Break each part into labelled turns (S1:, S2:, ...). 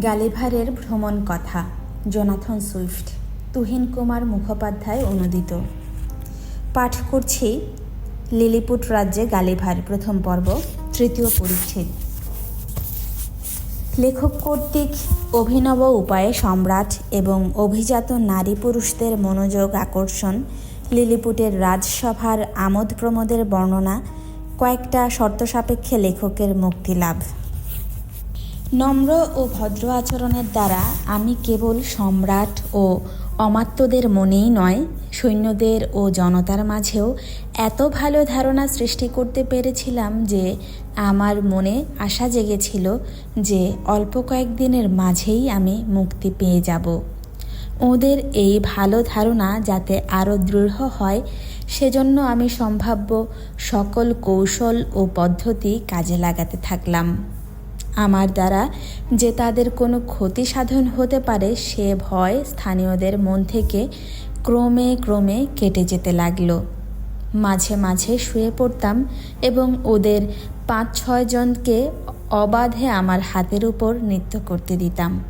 S1: গালিভারের ভ্রমণ কথা, Jonathan Swift, Tuhin Kumar Mukhopadhyay অনুদিত। পাঠ করছি লিলিপুট রাজ্যে গালিভার প্রথম পর্ব, তৃতীয় পরিচ্ছেদ। লেখক কর্তৃক অভিনব উপায়ে সম্রাট এবং অভিজাত নারী পুরুষদের মনোযোগ আকর্ষণ, লিলিপুটের রাজসভার আমোদ প্রমোদের বর্ণনা, কয়েকটা শর্ত সাপেক্ষে লেখকের মুক্তিলাভ নম্র ও ভদ্র আচরণের দ্বারা আমি কেবল সম্রাট ও অমাত্যদের মনেই নয়, সৈন্যদের ও জনতার মাঝেও এত ভালো ধারণা সৃষ্টি করতে পেরেছিলাম যে আমার মনে আশা জেগেছিল যে অল্প কয়েকদিনের মাঝেই আমি মুক্তি পেয়ে যাব। ওদের এই ভালো ধারণা যাতে আরও দৃঢ় হয়, সেজন্য আমি সম্ভাব্য সকল কৌশল ও পদ্ধতি কাজে লাগাতে থাকলাম। আমার দ্বারা যে তাদের কোনো ক্ষতি সাধন হতে পারে, সে ভয় স্থানীয়দের মন থেকে ক্রমে ক্রমে কেটে যেতে লাগল। মাঝে মাঝে শুয়ে পড়তাম এবং ওদের পাঁচ ছয় জনকে অবাধে আমার হাতের উপর নৃত্য করতে দিতাম।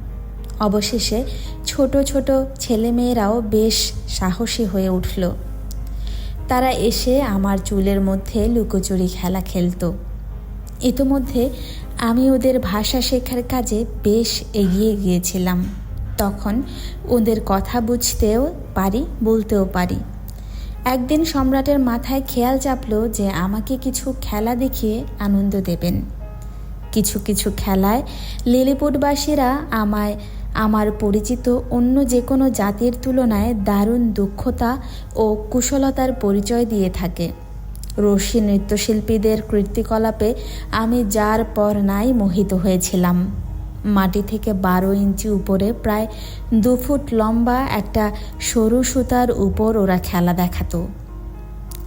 S1: অবশেষে ছোট ছোট ছেলেমেয়েরাও বেশ সাহসী হয়ে উঠল। তারা এসে আমার চুলের মধ্যে লুকোচুরি খেলা খেলতো। ইতোমধ্যে আমি ওদের ভাষা শেখার কাজে বেশ এগিয়ে গিয়েছিলাম। তখন ওদের কথা বুঝতেও পারি, বলতেও পারি। একদিন সম্রাটের মাথায় খেয়াল চাপলো যে আমাকে কিছু খেলা দেখিয়ে আনন্দ দেবেন। কিছু কিছু খেলায় লিলিপুটবাসীরা আমায়, আমার পরিচিত অন্য যে কোনো জাতির তুলনায় দারুণ দক্ষতা ও কুশলতার পরিচয় দিয়ে থাকে। রশি নৃত্যশিল্পীদের কীর্তিকলাপে আমি যার পর নাই মোহিত হয়েছিলাম। মাটি থেকে বারো ইঞ্চি উপরে প্রায় দু ফুট লম্বা একটা সরু সুতার উপর ওরা খেলা দেখাতো।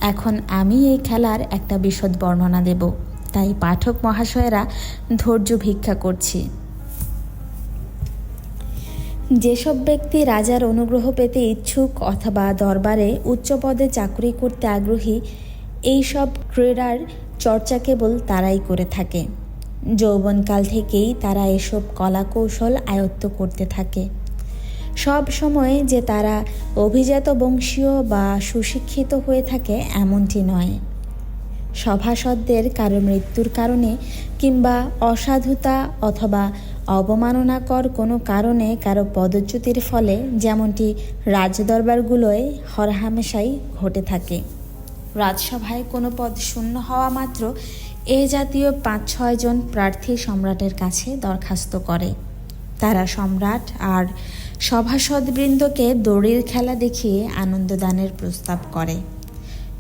S1: এখন আমি এই খেলার একটা বিশদ বর্ণনা দেব। তাই পাঠক মহাশয়েরা ধৈর্য ভিক্ষা করছি। যেসব ব্যক্তি রাজার অনুগ্রহ পেতে ইচ্ছুক অথবা দরবারে উচ্চ পদে চাকরি করতে আগ্রহী এই সব ক্রীড়ার চর্চা কেবল তারাই করে থাকে। যৌবনকাল থেকেই তারা এসব কলা কৌশল আয়ত্ত করতে থাকে। সব সময় যে তারা অভিজাত বংশীয় বা সুশিক্ষিত হয়ে থাকে এমনটি নয়। সভাসদদের কারও মৃত্যুর কারণে কিংবা অসাধুতা অথবা অবমাননাকর কোনো কারণে কারও পদচ্যুতির ফলে যেমনটি রাজদরবারগুলোয় হরহামেশাই ঘটে থাকে। রাজসভায় কোনো পদ শূন্য হওয়া মাত্র এ জাতীয় পাঁচ, ছয় জন প্রার্থী সম্রাটের কাছে দরখাস্ত করে। তারা সম্রাট আর সভাসদবৃন্দকে দড়ির খেলা দেখিয়ে আনন্দদানের প্রস্তাব করে।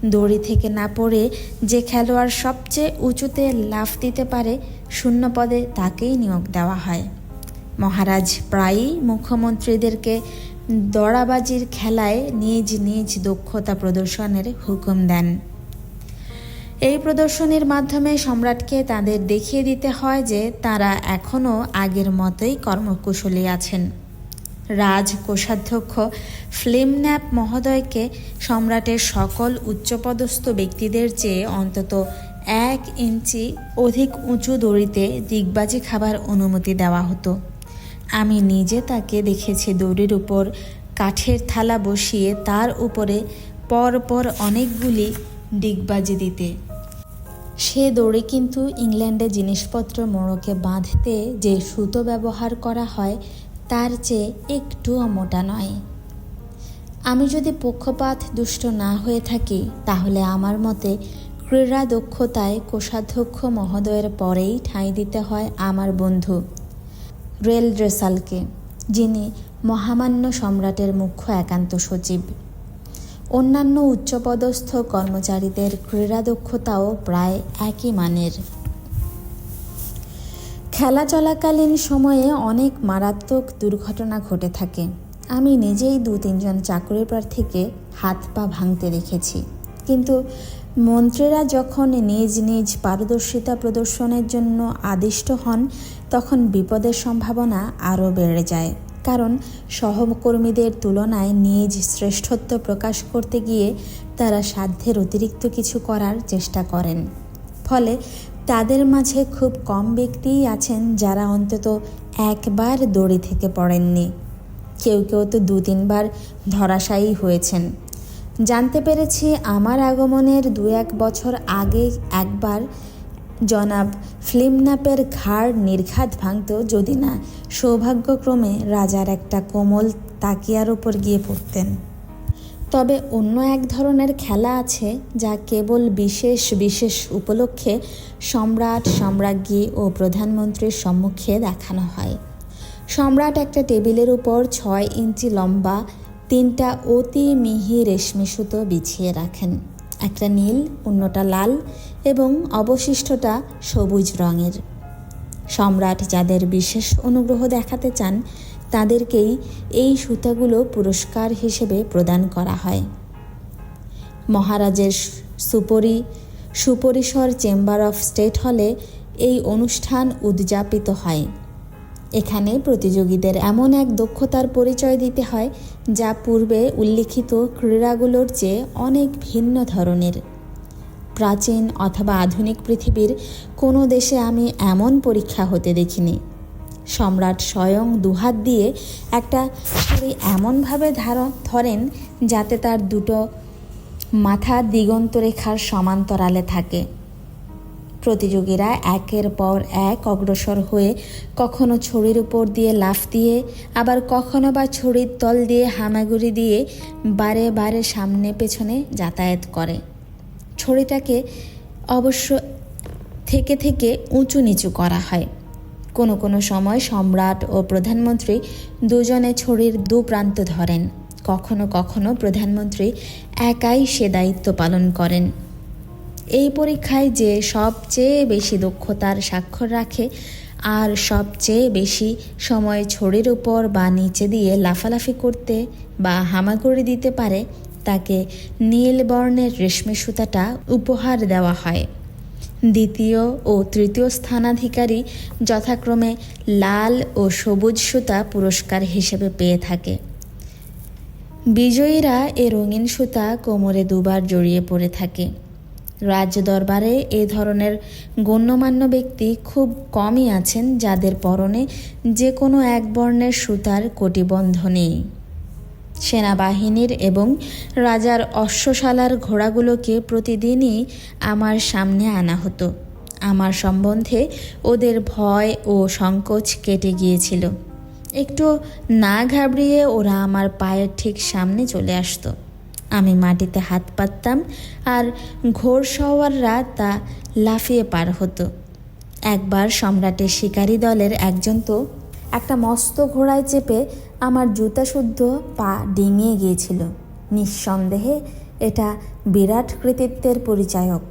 S1: দড়ি থেকে না পড়ে যে খেলোয়াড় সবচেয়ে উঁচুতে লাফ দিতে পারে, শূন্য পদে তাকেই নিয়োগ দেওয়া হয়। মহারাজ প্রায়ই মুখ্যমন্ত্রীদেরকে দড়াবাজির খেলায় নিজ নিজ দক্ষতা প্রদর্শনের হুকুম দেন। এই প্রদর্শনীর মাধ্যমে সম্রাটকে তাদের দেখিয়ে দিতে হয় যে তারা এখনও আগের মতোই কর্মকুশলী আছেন। রাজ কোষাধ্যক্ষ ফ্লিমন্যাপ মহোদয়কে সম্রাটের সকল উচ্চপদস্থ ব্যক্তিদের চেয়ে অন্তত এক ইঞ্চি অধিক উঁচু দড়িতে দিগবাজি খাবার অনুমতি দেওয়া হতো। আমি নিজে তাকে দেখেছি দড়ির উপর, কাঠের থালা বসিয়ে তার উপরে পর পর অনেকগুলি ডিগবাজি দিতে। সে দড়ি কিন্তু ইংল্যান্ডে জিনিসপত্র মোড়কে বাঁধতে যে সুতো ব্যবহার করা হয়, তার চেয়ে একটুও মোটা নয়। আমি যদি পক্ষপাত দুষ্ট না হয়ে থাকি, তাহলে আমার মতে ক্রীড়া দক্ষতায় কোষাধ্যক্ষ মহোদয়ের পরেই ঠাঁই দিতে হয় আমার বন্ধু। রেল ড্রেসালকে, যিনি মহামান্য সম্রাটের মুখ্য একান্ত সচিব। অন্যান্য উচ্চপদস্থ কর্মচারীদের ক্রীড়া দক্ষতাও প্রায় একই মানের। খেলা চলাকালীন সময়ে অনেক মারাত্মক দুর্ঘটনা ঘটে থাকে। আমি নিজেই দু তিনজন চাকরি প্রার্থীকে হাত পা ভাঙতে দেখেছি। কিন্তু মন্ত্রীরা যখন নিজ নিজ পারদর্শিতা প্রদর্শনের জন্য আদিষ্ট হন তখন বিপদের সম্ভাবনা আরও বেড়ে যায়। কারণ সহকর্মীদের তুলনায় নিজ শ্রেষ্ঠত্ব প্রকাশ করতে গিয়ে তারা সাধ্যের অতিরিক্ত কিছু করার চেষ্টা করেন। ফলে তাদের মাঝে খুব কম ব্যক্তিই আছেন যারা অন্তত একবার দড়ি থেকে পড়েননি। কেউ কেউ তো দু তিনবার ধরাশায়ী হয়েছেন। জানতে পেরেছি আমার আগমনের দু এক বছর আগে একবার জনাব, ফ্লিমনাপের ঘাড় নির্ঘাত ভাঙত যদি না, সৌভাগ্যক্রমে রাজার একটা কোমল তাকিয়ার ওপর গিয়ে পড়তেন। তবে অন্য এক ধরনের খেলা আছে যা কেবল বিশেষ বিশেষ উপলক্ষে সম্রাট, সম্রাজ্ঞী ও প্রধানমন্ত্রীর সম্মুখে দেখানো হয়। সম্রাট একটা টেবিলের উপর ছয় ইঞ্চি লম্বা, তিনটা অতি মিহি রেশমি সুতো বিছিয়ে রাখেন। একটা নীল অন্যটা লাল এবং অবশিষ্টটা সবুজ রঙের। সম্রাট যাদের বিশেষ অনুগ্রহ দেখাতে চান, তাদেরকেই এই সুতাগুলো পুরস্কার হিসেবে প্রদান করা হয়। মহারাজের সুপরি, সুপরিসর চেম্বার অফ স্টেট হলে এই অনুষ্ঠান উদযাপিত হয়। এখানে প্রতিযোগীদের এমন এক দক্ষতার পরিচয় দিতে হয়, যা পূর্বে উল্লিখিত ক্রীড়াগুলোর চেয়ে অনেক ভিন্ন ধরনের। প্রাচীন অথবা আধুনিক পৃথিবীর কোনো দেশে আমি এমন পরীক্ষা হতে দেখিনি। সম্রাট স্বয়ং দুহাত দিয়ে একটা ছড়ি এমনভাবে ধারণ ধরেন যাতে তার দুটো মাথা দিগন্তরেখার সমান্তরালে থাকে। প্রতিযোগীরা একের পর এক অগ্রসর হয়ে কখনো ছড়ির উপর দিয়ে লাফ দিয়ে, আবার কখনো বা ছড়ির তল দিয়ে হামাগুড়ি দিয়ে বারে বারে সামনে পেছনে যাতায়াত করে। ছড়িটাকে অবশ্য থেকে থেকে উঁচু নিচু করা হয়। কোনো কোনো সময় সম্রাট ও প্রধানমন্ত্রী দুজনে ছড়ির দু প্রান্ত ধরেন। কখনো কখনো প্রধানমন্ত্রী একাই সে দায়িত্ব পালন করেন। এই পরীক্ষায় যে সবচেয়ে বেশি দক্ষতার স্বাক্ষর রাখে আর সবচেয়ে বেশি সময় ছড়ির উপর বা নিচে দিয়ে লাফালাফি করতে বা হামাগুড়ি দিতে পারে, তাকে নীল বর্ণের রেশমি সুতাটা উপহার দেওয়া হয়। দ্বিতীয় ও তৃতীয় স্থানাধিকারী যথাক্রমে লাল ও সবুজ সুতা পুরস্কার হিসেবে পেয়ে থাকে। বিজয়ীরা এ রঙিন সুতা কোমরে দুবার জড়িয়ে পড়ে থাকে। রাজ্য দরবারে এ ধরনের গণ্যমান্য ব্যক্তি খুব কমই আছেন যাদের পরনে যে কোনো এক বর্ণের সুতার কটিবন্ধ নেই সেনাবাহিনীর এবং রাজার অশ্বশালার ঘোড়াগুলোকে প্রতিদিনই আমার সামনে আনা হতো। আমার সম্বন্ধে ওদের ভয় ও সংকোচ কেটে গিয়েছিল। একটু না ঘাবড়িয়ে ওরা আমার পায়ের ঠিক সামনে চলে আসতো। আমি মাটিতে হাত পাততাম আর ঘোড়সওয়াররা তা লাফিয়ে পার হতো। একবার সম্রাটের শিকারী দলের একজন তো একটা মস্ত ঘোড়ায় চেপে আমার জুতা শুদ্ধ পা ডিঙিয়ে গিয়েছিল। নিঃসন্দেহে এটা বিরাট কৃতিত্বের পরিচায়ক।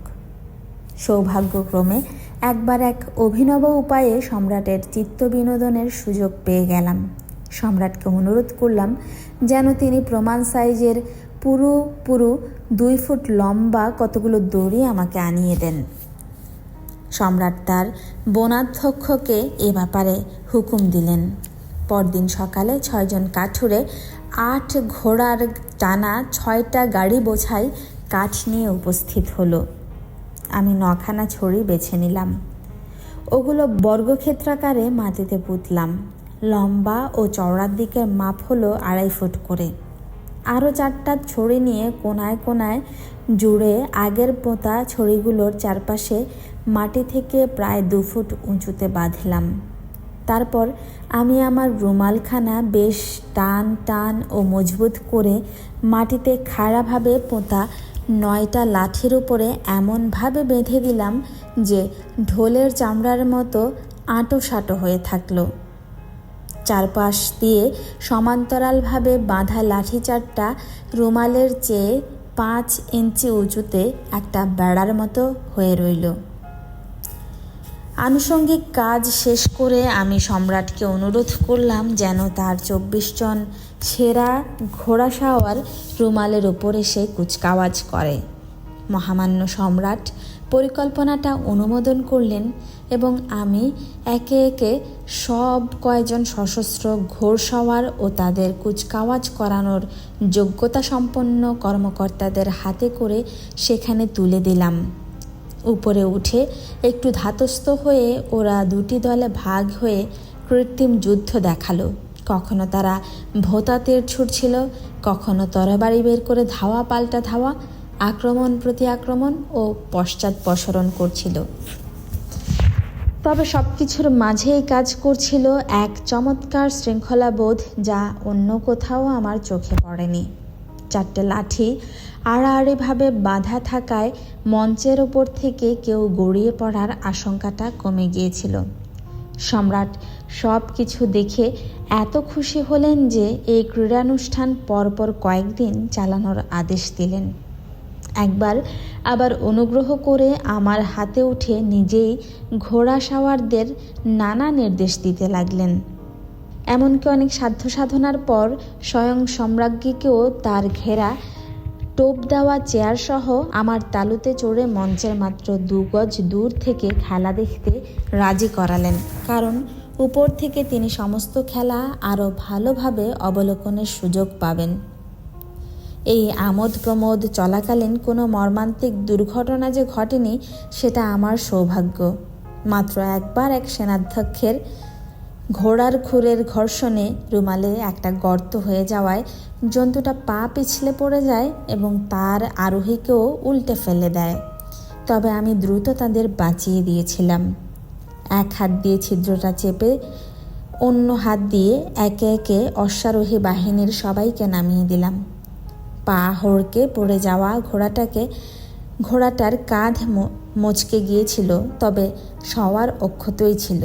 S1: সৌভাগ্যক্রমে একবার এক অভিনব উপায়ে সম্রাটের চিত্ত বিনোদনের সুযোগ পেয়ে গেলাম। সম্রাটকে অনুরোধ করলাম যেন তিনি প্রমাণ সাইজের পুরো পুরো দুই ফুট লম্বা কতগুলো দড়ি আমাকে আনিয়ে দেন। সম্রাট তার বনাধ্যক্ষকে এ ব্যাপারে হুকুম দিলেন। পরদিন সকালে ছয়জন কাঠুরে আট ঘোড়ার টানা ছয়টা গাড়ি বোঝাই কাঠ নিয়ে উপস্থিত হলো। আমি নখানা ছড়ি বেছে নিলাম। ওগুলো বর্গক্ষেত্রাকারে মাটিতে পুতলাম। লম্বা ও চওড়ার দিকের মাপ হলো আড়াই ফুট করে। আরও চারটা ছড়ি নিয়ে কোনায় কোনায় জুড়ে আগের পোতা ছড়িগুলোর চারপাশে মাটি থেকে প্রায় দু ফুট উঁচুতে বাঁধলাম। তারপর আমি আমার রুমালখানা বেশ টান টান ও মজবুত করে মাটিতে খাড়াভাবে পোঁতা নয়টা লাঠির উপরে এমনভাবে বেঁধে দিলাম যে ঢোলের চামড়ার মতো আঁটো সাঁটো হয়ে থাকল। চারপাশ দিয়ে সমান্তরালভাবে বাঁধা লাঠি চারটা রুমালের চেয়ে পাঁচ ইঞ্চি উঁচুতে একটা বেড়ার মতো হয়ে রইল। আনুষঙ্গিক কাজ শেষ করে আমি সম্রাটকে অনুরোধ করলাম যেন তার চব্বিশ জন সেরা ঘোড়া সাওয়ার রুমালের ওপর এসে কুচকাওয়াজ করে। মহামান্য সম্রাট পরিকল্পনাটা অনুমোদন করলেন এবং আমি একে একে সব কয়েকজন সশস্ত্র ঘোড়সওয়ার ও তাদের কুচকাওয়াজ করানোর যোগ্যতা সম্পন্ন কর্মকর্তাদের হাতে করে সেখানে তুলে দিলাম। উপরে উঠে একটু ধাতস্থ হয়ে ওরা দুটি দলে ভাগ হয়ে কৃত্রিম যুদ্ধ দেখাল। কখনো তারা ভোতাতের ছুটছিল কখনো তরবারি বের করে ধাওয়া, পাল্টা ধাওয়া আক্রমণ প্রতি আক্রমণ ও পশ্চাৎপসরণ করছিল। তবে সব কিছুর মাঝেই কাজ করছিল এক চমৎকার শৃঙ্খলাবোধ যা অন্য কোথাও আমার চোখে পড়েনি। চারটে লাঠি আড়াআড়িভাবে বাঁধা থাকায় মঞ্চের ওপর থেকে কেউ গড়িয়ে পড়ার আশঙ্কাটা কমে গিয়েছিল। সম্রাট সব কিছু দেখে এত খুশি হলেন যে এই ক্রীড়ানুষ্ঠান পরপর কয়েকদিন চালানোর আদেশ দিলেন। একবার আবার অনুগ্রহ করে আমার হাতে উঠে নিজেই ঘোড়া সাওয়ারদের নানা নির্দেশ দিতে লাগলেন। এমনকি অনেক সাধ্য সাধনার পর স্বয়ং সম্রাজ্ঞীকেও তার ঘেরা টোপ দেওয়া চেয়ার সহ আমার তালুতে চড়ে মঞ্চের মাত্র দু গজ দূর থেকে খেলা দেখতে রাজি করালেন। কারণ উপর থেকে তিনি সমস্ত খেলা আরও ভালোভাবে অবলোকনের সুযোগ পাবেন। এই আমোদ প্রমোদ চলাকালীন কোনো মর্মান্তিক দুর্ঘটনা যে ঘটেনি, সেটা আমার সৌভাগ্য। মাত্র একবার এক সেনাধ্যক্ষের ঘোড়ার খুরের ঘর্ষণে রুমালে একটা গর্ত হয়ে যাওয়ায় জন্তুটা পা পিছলে পড়ে যায় এবং তার আরোহীকেও উল্টে ফেলে দেয়। তবে আমি দ্রুত তাদের বাঁচিয়ে দিয়েছিলাম। এক হাত দিয়ে ছিদ্রটা চেপে অন্য হাত দিয়ে একে একে অশ্বারোহী বাহিনীর সবাইকে নামিয়ে দিলাম। পা হড়কে পড়ে যাওয়া ঘোড়াটাকে, ঘোড়াটার কাঁধ মচকে গিয়েছিল, তবে সওয়ার অক্ষতই ছিল।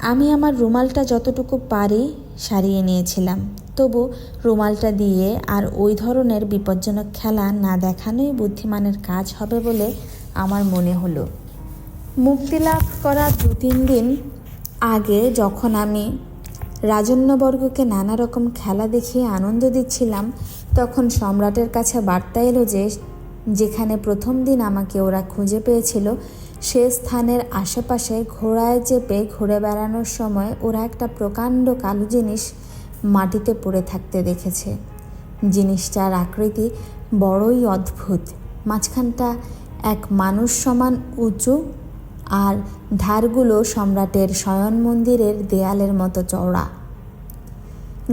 S1: আমি আমার রুমালটা যতটুকু পারি সারিয়ে নিয়েছিলাম, তবু রুমালটা দিয়ে আর ওই ধরনের বিপজ্জনক খেলা না দেখানোই বুদ্ধিমানের কাজ হবে বলে আমার মনে হলো। মুক্তি লাভ করা দু তিন দিন আগে যখন আমি রাজন্যবর্গকে নানা রকম খেলা দেখিয়ে আনন্দ দিচ্ছিলাম তখন সম্রাটের কাছে বার্তা এলো যে যেখানে প্রথম দিন আমাকে ওরা খুঁজে পেয়েছিল, সে স্থানের আশেপাশে ঘোড়ায় চেপে ঘুরে বেড়ানোর সময় ওরা একটা প্রকাণ্ড কালো জিনিস মাটিতে পড়ে থাকতে দেখেছে। জিনিসটার আকৃতি বড়ই অদ্ভুত। মাঝখানটা এক মানুষ সমান উঁচু আর ধারগুলো সম্রাটের শয়ন মন্দিরের দেয়ালের মতো চওড়া।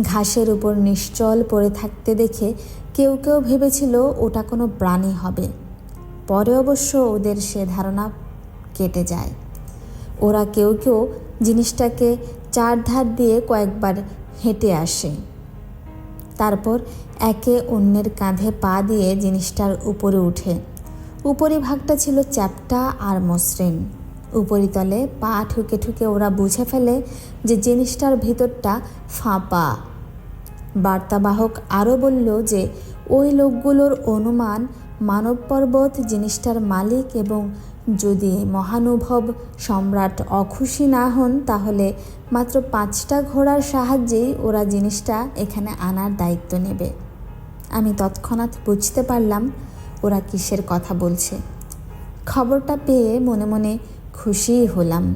S1: ঘাসের উপর নিশ্চল পড়ে থাকতে দেখে কেউ কেউ ভেবেছিল ওটা কোনো প্রাণী হবে। পরে অবশ্য ওদের সে ধারণা কেটে যায়। ওরা কেউ কেউ জিনিসটাকে চার ধার দিয়ে কয়েকবার হেঁটে আসে। তারপর একে অন্যের কাঁধে পা দিয়ে জিনিসটার উপরে উঠে। উপরিভাগটা ছিল চ্যাপটা আর মসৃণ। উপরিতলে পা ঠুকে ঠুকে ওরা বুঝে ফেলে যে জিনিসটার ভিতরটা ফাঁপা। বার্তাবাহক আরও বলল যে, ওই লোকগুলোর অনুমান মানব পর্বত জিনিসটার মালিক এবং যদি মহানুভব সম্রাট অখুশি না হন, তাহলে মাত্র পাঁচটা ঘোড়ার সাহায্যেই ওরা জিনিসটা এখানে আনার দায়িত্ব নেবে। আমি তৎক্ষণাৎ বুঝতে পারলাম ওরা কিসের কথা বলছে। খবরটা পেয়ে মনে মনে হলাম।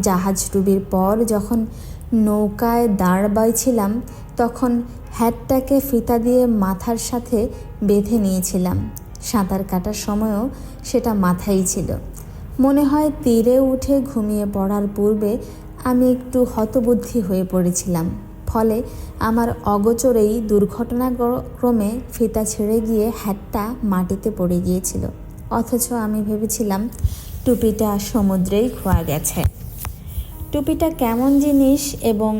S1: জাহাজ ডুবির পর যখন নৌকায় দাঁড় বাইছিলাম তখন হ্যাটটাকে ফিতা দিয়ে মাথার সাথে বেঁধে নিয়েছিলাম। সাঁতার কাটার সময়ও সেটা মাথায় ছিল। মনে হয় তীরে উঠে ঘুমিয়ে পড়ার পূর্বে আমি একটু হতবুদ্ধি হয়ে পড়েছিলাম। ফলে আমার অগোচরেই দুর্ঘটনাক্রমে ফিতা ছেড়ে গিয়ে হ্যাটটা মাটিতে পড়ে গিয়েছিল। অথচ আমি ভেবেছিলাম টুপিটা সমুদ্রেই খোয়া গেছে। টুপিটা কেমন জিনিস এবং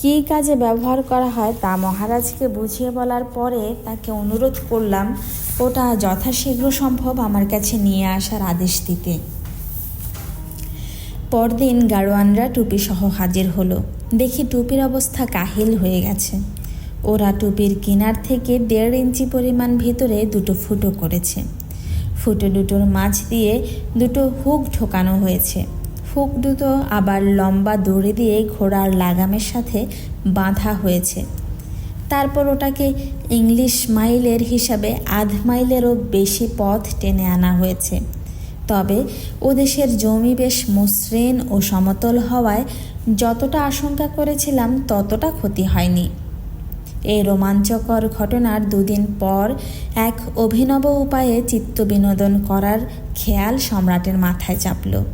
S1: কী কাজে ব্যবহার করা হয় তা মহারাজকে বুঝিয়ে বলার পরে তাকে অনুরোধ করলাম, ওটা যথাশীঘ্র সম্ভব আমার কাছে নিয়ে আসার আদেশ দিতে। পরদিন গাড়োয়ানরা টুপি সহ হাজির হলো। দেখি টুপির অবস্থা কাহিল হয়ে গেছে। ওরা টুপির কিনার থেকে দেড় ইঞ্চি পরিমাণ ভিতরে দুটো ফুটো করেছে। ফুটো দুটোর মাঝ দিয়ে দুটো হুক ঢোকানো হয়েছে। হুক দুটো আবার লম্বা দড়ি দিয়ে ঘোড়ার লাগামের সাথে বাঁধা হয়েছে। তারপর ওটাকে ইংলিশ মাইলের হিসাবে আধ মাইলেরও বেশি পথ টেনে আনা হয়েছে। তবে ও দেশের জমি বেশ মসৃণ ও সমতল হওয়ায় যতটা আশঙ্কা করেছিলাম ততটা ক্ষতি হয়নি। এই রোমাঞ্চকর ঘটনার দুদিন পর এক অভিনব উপায়ে চিত্ত বিনোদন করার খেয়াল সম্রাটের মাথায় চাপল।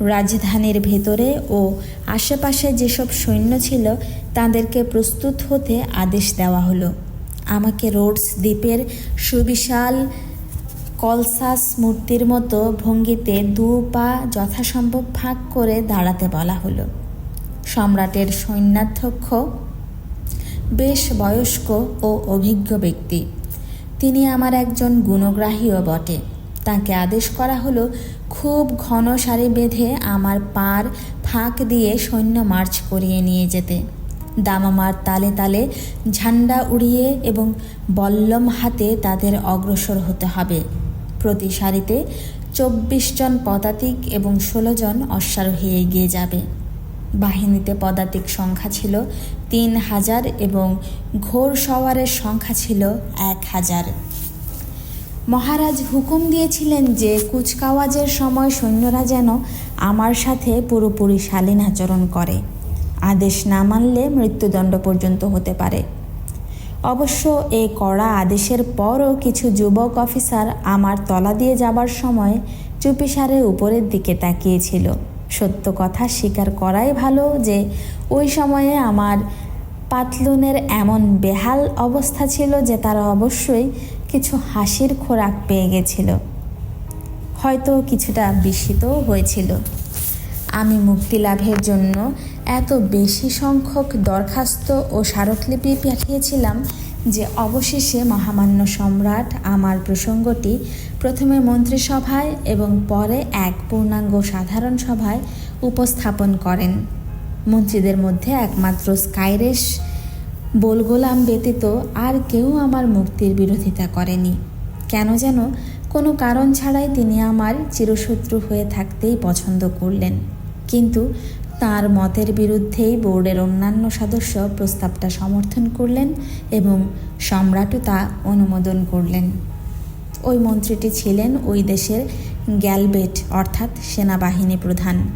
S1: রাজধানীর ভেতরে ও আশেপাশে যেসব সৈন্য ছিল, তাদেরকে প্রস্তুত হতে আদেশ দেওয়া হলো। আমাকে রোডস দ্বীপের সুবিশাল কলসাস মূর্তির মতো ভঙ্গিতে দু পা যথাসম্ভব ফাঁক করে দাঁড়াতে বলা হলো। সম্রাটের সৈন্যাধ্যক্ষ বেশ বয়স্ক ও অভিজ্ঞ ব্যক্তি। তিনি আমার একজন গুণগ্রাহীও বটে। তাকে আদেশ করা হলো, খুব ঘন সারি বেঁধে আমার পার ফাঁক দিয়ে সৈন্য মার্চ করিয়ে নিয়ে যেতে। দামামার তালে তালে ঝান্ডা উড়িয়ে এবং বল্লম হাতে তাদের অগ্রসর হতে হবে। প্রতি সারিতে চব্বিশ জন পদাতিক এবং ষোলো জন অশ্বারোহী এগিয়ে যাবে। বাহিনীতে পদাতিক সংখ্যা ছিল তিন হাজার এবং ঘোর সওয়ারের সংখ্যা ছিল এক হাজার। মহারাজ হুকুম দিয়েছিলেন যে কুচকাওয়াজের সময় সৈন্যরা যেন আমার সাথে পুরোপুরি শালীন আচরণ করে। আদেশ না মানলে মৃত্যুদণ্ড পর্যন্ত হতে পারে। অবশ্য এই কড়া আদেশের পরও কিছু যুবক অফিসার আমার তলা দিয়ে যাবার সময় চুপিসারে উপরের দিকে তাকিয়েছিল। সত্য কথা স্বীকার করাই ভালো যে ওই সময়ে আমার পাতলুনের এমন বেহাল অবস্থা ছিল যে তারা অবশ্যই কিছু হাসির খোরাক পেয়ে গেছিল। হয়তো কিছুটা বিস্মিতও হয়েছিল। আমি মুক্তি লাভের জন্য এত বেশি সংখ্যক দরখাস্ত ও স্মারকলিপি পাঠিয়েছিলাম যে অবশেষে মহামান্য সম্রাট আমার প্রসঙ্গটি প্রথমে মন্ত্রিসভায় এবং পরে এক পূর্ণাঙ্গ সাধারণ সভায় উপস্থাপন করেন। মন্ত্রীদের মধ্যে একমাত্র স্কাইরেশ, বোলগোলাম ব্যতীত আর কেউ আমার মুক্তির বিরোধিতা করেনি। কেন যেন কোনো কারণ ছাড়াই তিনি আমার চিরশত্রু হয়ে থাকতেই পছন্দ করলেন। কিন্তু তার মতের বিরুদ্ধেই বোর্ডের অন্যান্য সদস্য প্রস্তাবটা সমর্থন করলেন এবং সম্রাটও তা অনুমোদন করলেন। ওই মন্ত্রীটি ছিলেন ওই দেশের গ্যালবেট, অর্থাৎ সেনাবাহিনী প্রধান।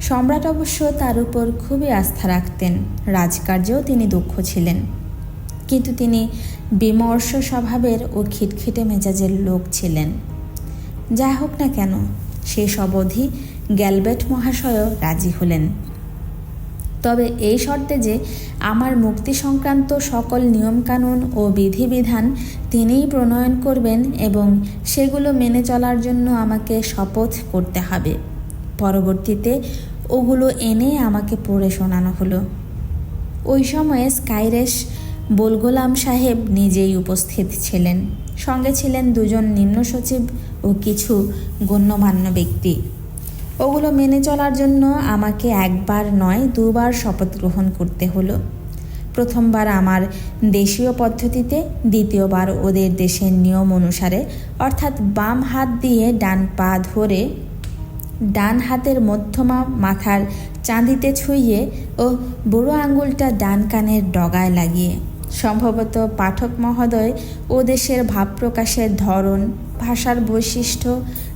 S1: সম্রাট অবশ্য তার উপর খুবই আস্থা রাখতেন। রাজকার্যেও তিনি দক্ষ ছিলেন। কিন্তু তিনি বিমর্ষ স্বভাবের ও খিটখিটে মেজাজের লোক ছিলেন। যাই হোক না কেন, শেষ অবধি গ্যালবেট মহাশয়ও রাজি হলেন। তবে এই শর্তে যে আমার মুক্তি সংক্রান্ত সকল নিয়মকানুন ও বিধিবিধান তিনিই প্রণয়ন করবেন এবং সেগুলো মেনে চলার জন্য আমাকে শপথ করতে হবে। পরবর্তীতে ওগুলো এনে আমাকে পড়ে শোনানো হলো। ওই সময়ে স্কাইরেশ বোলগোলাম সাহেব নিজেই উপস্থিত ছিলেন। সঙ্গে ছিলেন দুজন নিম্ন সচিব ও কিছু গণ্যমান্য ব্যক্তি। ওগুলো মেনে চলার জন্য আমাকে একবার নয়, দুবার শপথ গ্রহণ করতে হলো। প্রথমবার আমার দেশীয় পদ্ধতিতে, দ্বিতীয়বার ওদের দেশের নিয়ম অনুসারে, অর্থাৎ বাম হাত দিয়ে ডান পা ধরে ডান হাতের মধ্যমা মাথার চাঁদিতে ছুঁয়ে ও বুড়ো আঙ্গুলটা ডান কানের ডগায় লাগিয়ে। সম্ভবত পাঠক মহোদয় ও দেশের ভাব প্রকাশের ধরন, ভাষার বৈশিষ্ট্য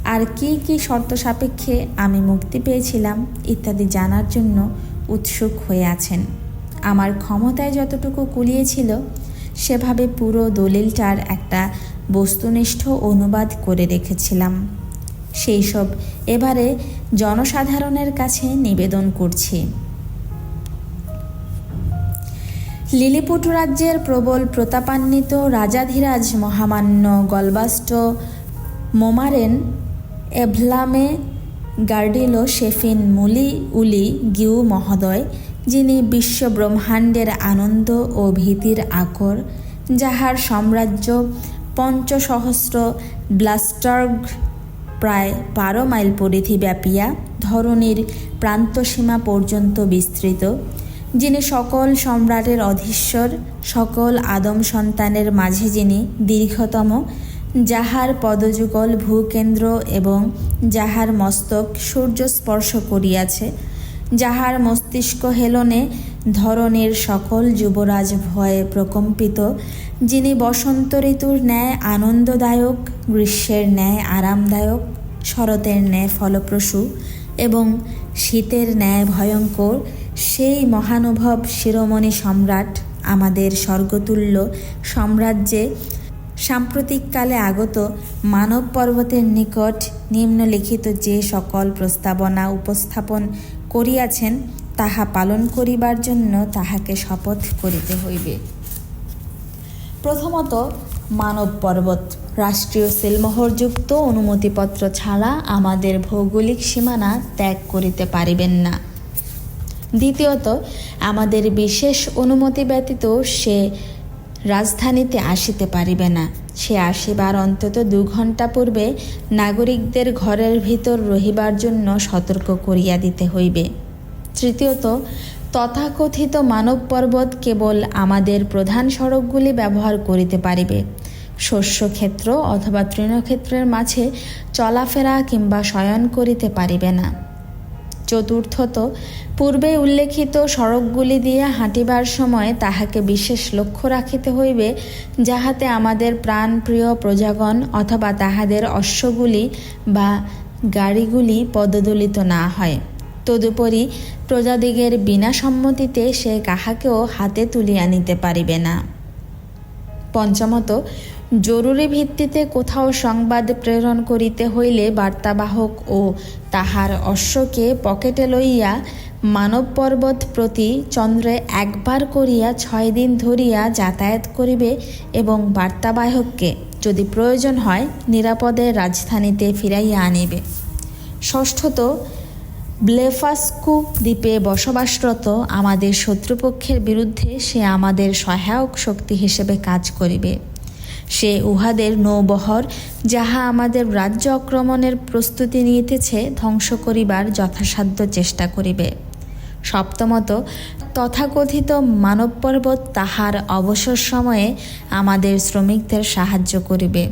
S1: আর কি কি শর্ত সাপেক্ষে আমি মুক্তি পেয়েছিলাম ইত্যাদি জানার জন্য উৎসুক হয়ে আছেন। আমার ক্ষমতায় যতটুকু কুলিয়েছিল সেভাবে পুরো দলিলটার একটা বস্তুনিষ্ঠ অনুবাদ করে রেখেছিলাম। সেই সব এবারে জনসাধারণের কাছে নিবেদন করছি। লিলিপুট রাজ্যের প্রবল প্রতাপান্বিত রাজাধিরাজ মহামান্য গলবাস্ট মোমারেন এভলামে গার্ডিলো শেফিন মুলি উলি গিউ মহোদয়, যিনি বিশ্ব ব্রহ্মাণ্ডের আনন্দ ও ভীতির আকর, যাহার সাম্রাজ্য পঞ্চসহস্র ব্লাস্টার্গ প্রায় বারো মাইল পরিধি ব্যাপিয়া ধরনীর প্রান্তসীমা পর্যন্ত বিস্তৃত, যিনি সকল সম্রাটের অধীশ্বর, সকল আদম সন্তানের মাঝে যিনি দীর্ঘতম যাহার পদযুগল ভূকেন্দ্র এবং যাহার মস্তক সূর্য স্পর্শ করিয়াছে, যাহার মস্তিষ্ক হেলনে ধরনের সকল যুবরাজ ভয়ে প্রকম্পিত, যিনি বসন্ত ঋতুর ন্যায় আনন্দদায়ক, গ্রীষ্মের ন্যায় আরামদায়ক, শরতের ন্যায় ফলপ্রসূ এবং শীতের ন্যায় ভয়ঙ্কর, সেই মহানুভব শিরোমণি সম্রাট আমাদের স্বর্গতুল্য সাম্রাজ্যে সাম্প্রতিককালে আগত মানব পর্বতের নিকট নিম্নলিখিত যে সকল প্রস্তাবনা উপস্থাপন করিয়াছেন, তাহা পালন করিবার জন্য তাহাকে শপথ করিতে হইবে। প্রথমত মানব পর্বত রাষ্ট্রীয় সেলমোহরযুক্ত অনুমতিপত্র ছাড়া আমাদের ভৌগোলিক সীমানা ত্যাগ করিতে পারিবেন না। দ্বিতীয়ত, আমাদের বিশেষ অনুমতি ব্যতীত সে রাজধানীতে আসিতে পারিবে না। সে আসিবার অন্তত দু ঘণ্টা পূর্বে নাগরিকদের ঘরের ভিতর রহিবার জন্য সতর্ক করিয়া দিতে হইবে। তৃতীয়ত, তথাকথিত মানব পর্বত কেবল আমাদের প্রধান সড়কগুলি ব্যবহার করিতে পারিবে। শস্যক্ষেত্র অথবা তৃণক্ষেত্রের মাঝে চলাফেরা কিংবা শয়ন করিতে পারিবে না। চতুর্থত পূর্বে উল্লেখিত সড়কগুলি দিয়ে হাঁটিবার সময় তাহাকে বিশেষ লক্ষ্য রাখিতে হইবে, যাহাতে আমাদের প্রাণপ্রিয় প্রজাগণ অথবা তাহাদের অশ্বগুলি বা গাড়িগুলি পদদলিত না হয়। তদুপরি প্রজাদিগের বিনা সম্মতিতে সে কাহাকেও হাতে তুলিয়া নিতে পারিবে না। পঞ্চমত জরুরি ভিত্তিতে কোথাও সংবাদ প্রেরণ করিতে হইলে বার্তাবাহক ও তাহার অশ্বকে পকেটে লইয়া মানব পর্বত প্রতি চন্দ্রে একবার করিয়া ছয় দিন ধরিয়া যাতায়াত করিবে এবং বার্তাবাহককে যদি প্রয়োজন হয় নিরাপদে রাজধানীতে ফিরাইয়া আনিবে। ষষ্ঠত, ব্লেফাস্কু দ্বীপে বসবাসরত আমাদের শত্রুপক্ষের বিরুদ্ধে সে আমাদের সহায়ক শক্তি হিসেবে কাজ করিবে। সে উহাদের নৌবহর, যাহা আমাদের রাজ্য আক্রমণের প্রস্তুতি নিতেছে ধ্বংস করিবার যথাসাধ্য চেষ্টা করিবে। সপ্তমত, তথাকথিত মানব পর্বত তাহার অবসর সময়ে আমাদের শ্রমিকদের সাহায্য করিবে।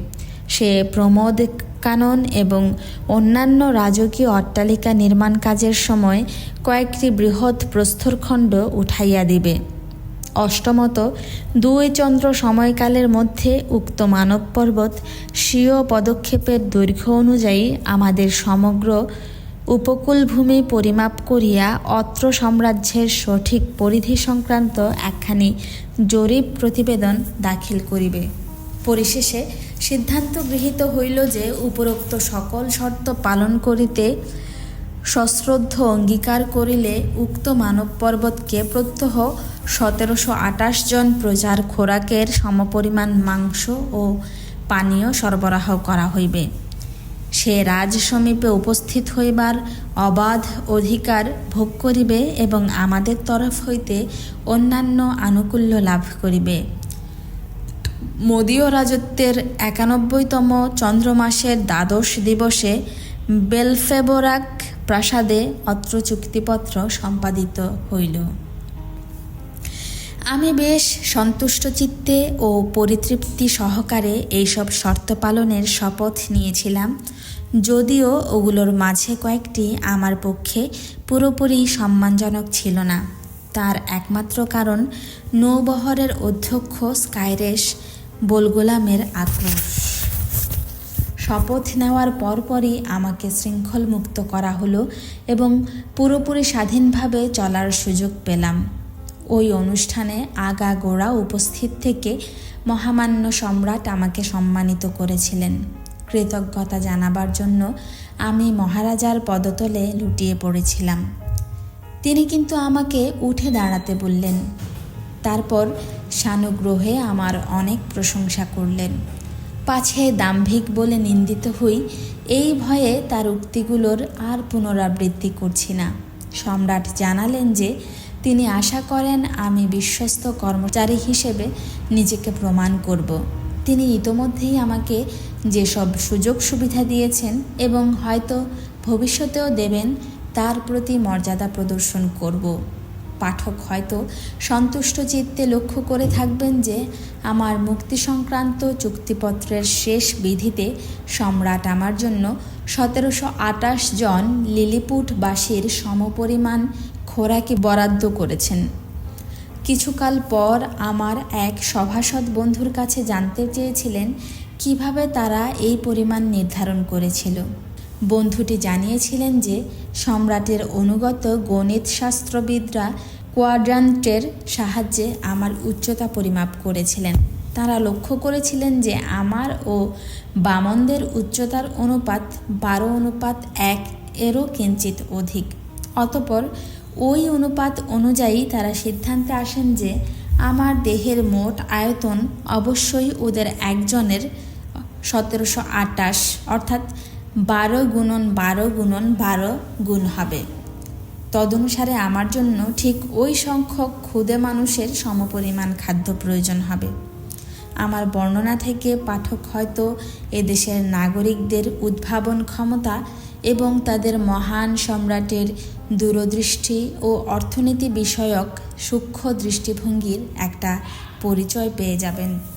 S1: সে প্রমোদ কানন এবং অন্যান্য রাজকীয় অট্টালিকা নির্মাণ কাজের সময় কয়েকটি বৃহৎ প্রস্তরখণ্ড উঠাইয়া দিবে। অষ্টমত দুই চন্দ্র সময়কালের মধ্যে উক্ত মানব পর্বত স্বীয় পদক্ষেপের দৈর্ঘ্য অনুযায়ী আমাদের সমগ্র উপকূলভূমি পরিমাপ করিয়া অত্র সাম্রাজ্যের সঠিক পরিধি সংক্রান্ত একখানি জরিপ প্রতিবেদন দাখিল করিবে। পরিশেষে সিদ্ধান্ত গৃহীত হইল যে উপরোক্ত সকল শর্ত পালন করিতে সশ্রদ্ধ অঙ্গীকার করিলে উক্ত মানব পর্বতকে প্রত্যহ সতেরোশো আটাশ জন প্রজার খোরাকের সমপরিমাণ মাংস ও পানীয় সরবরাহ করা হইবে। সে রাজ সমীপে উপস্থিত হইবার অবাধ অধিকার ভোগ করিবে এবং আমাদের তরফ হইতে অন্যান্য আনুকূল্য লাভ করিবে। মোদীয় রাজত্বের একানব্বইতম চন্দ্রমাসের দ্বাদশ দিবসে বেলফেবোরাক প্রাসাদে অত্র চুক্তিপত্র সম্পাদিত হইল। আমি বেশ সন্তুষ্ট চিত্তে ও পরিতৃপ্তি সহকারে এইসব শর্ত পালনের শপথ নিয়েছিলাম, যদিও ওগুলোর মাঝে কয়েকটি আমার পক্ষে পুরোপুরি সম্মানজনক ছিল না। তার একমাত্র কারণ নৌবহরের অধ্যক্ষ স্কাইরেশ বোলগোলামের আক্রোশ। শপথ নেওয়ার পরপরই আমাকে শৃঙ্খল মুক্ত করা হলো এবং পুরোপুরি স্বাধীনভাবে চলার সুযোগ পেলাম। ওই অনুষ্ঠানে আগা গোড়া উপস্থিত থেকে মহামান্য সম্রাট আমাকে সম্মানিত করেছিলেন। কৃতজ্ঞতা জানাবার জন্য আমি মহারাজার পদতলে লুটিয়ে পড়েছিলাম। তিনি কিন্তু আমাকে উঠে দাঁড়াতে বললেন। তারপর সানুগ্রহে আমার অনেক প্রশংসা করলেন। পাছে দাম্ভিক বলে নিন্দিত হই, এই ভয়ে তার উক্তিগুলোর আর পুনরাবৃত্তি করছি না। সম্রাট জানালেন যে, তিনি আশা করেন আমি বিশ্বস্ত কর্মচারী হিসেবে নিজেকে প্রমাণ করব। তিনি ইতোমধ্যেই আমাকে যেসব সুযোগ সুবিধা দিয়েছেন এবং হয়তো ভবিষ্যতেও দেবেন, তার প্রতি মর্যাদা প্রদর্শন করব। পাঠক হয়তো সন্তুষ্ট চিত্তে লক্ষ্য করে থাকবেন যে আমার মুক্তি সংক্রান্ত চুক্তিপত্রের শেষ বিধিতে সম্রাট আমার জন্য সতেরোশো আটাশ জন লিলিপুটবাসীর সমপরিমাণ খোরাকি বরাদ্দ করেছেন। কিছুকাল পর আমার এক সভাসদ বন্ধুর কাছে জানতে চেয়েছিলেন কীভাবে তারা এই পরিমাণ নির্ধারণ করেছিল। বন্ধুটি জানিয়েছিলেন যে সম্রাটের অনুগত গণিতশাস্ত্রবিদরা কোয়াড্রান্টের সাহায্যে আমার উচ্চতা পরিমাপ করেছিলেন। তারা লক্ষ্য করেছিলেন যে আমার ও বামনদের উচ্চতার অনুপাত বারো অনুপাত এক এরও কিঞ্চিত অধিক। অতপর ওই অনুপাত অনুযায়ী তারা সিদ্ধান্তে আসেন যে আমার দেহের মোট আয়তন অবশ্যই ওদের একজনের সতেরোশো আটাশ, অর্থাৎ বারো গুণন বারো গুণন বারো গুণ হবে। তদনুসারে আমার জন্য ঠিক ওই সংখ্যক ক্ষুদে মানুষের সমপরিমাণ খাদ্য প্রয়োজন হবে। আমার বর্ণনা থেকে পাঠক হয়তো এদেশের নাগরিকদের উদ্ভাবন ক্ষমতা এবং তাদের মহান সম্রাটের দূরদৃষ্টি ও অর্থনীতি বিষয়ক সূক্ষ্ম দৃষ্টিভঙ্গির একটা পরিচয় পেয়ে যাবেন।